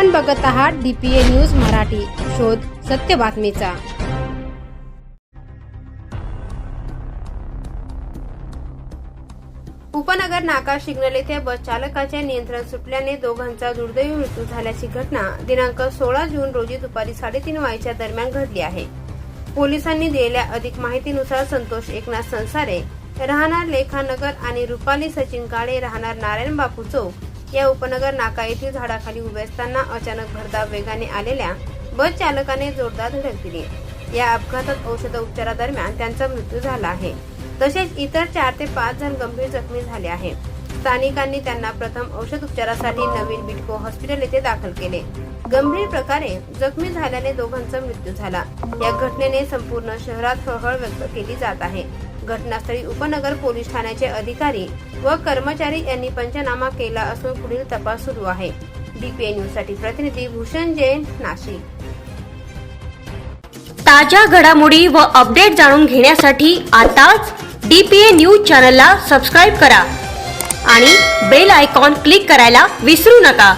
आपण बघत आहात डीपीए न्यूज मराठी. शोध सत्य बातमीचा. उपनगर नाका सिग्नल येथे बस चालकाचे नियंत्रण सुटल्याने दोघांचा दुर्दैवी मृत्यू झाल्याची घटना दिनांक सोळा जून रोजी दुपारी साडेतीन वाजेच्या दरम्यान घडली आहे. पोलिसांनी दिलेल्या अधिक माहितीनुसार संतोष एकनाथ संसारे राहणार लेखानगर आणि रुपाली सचिन काळे राहणार नारायण बापू चौक या उपनगर नाका येथील झाडाखाली उभे असताना अचानक भरधाव वेगाने आलेल्या बस चालकाने जोरदार धडक दिली. या अपघातात औषध उपचारादरम्यान त्यांचा मृत्यू झाला आहे. तसेच इतर चार ते पाच जण गंभीर जखमी झाले आहेत. स्थानिकांनी त्यांना प्रथम औषध उपचारासाठी नवीन बिटको हॉस्पिटल येथे दाखल केले. गंभीर प्रकारे जखमी झाल्याने दोघांचा मृत्यू झाला. या घटनेने संपूर्ण शहरात हळहळ व्यक्त केली जात आहे. घटनास्थळी उपनगर पोलीस ठाण्याचे अधिकारी व कर्मचारी यांनी पंचनामा केला असून पुढील तपास सुरू आहे. डीपीए न्यूजसाठी प्रतिनिधी भूषण जैन नाशिक. ताज्या घडामोडी व अपडेट जाणून घेण्यासाठी आताच डीपीए न्यूज चॅनलला सबस्क्राईब करा आणि बेल आयकॉन क्लिक करायला विसरू नका.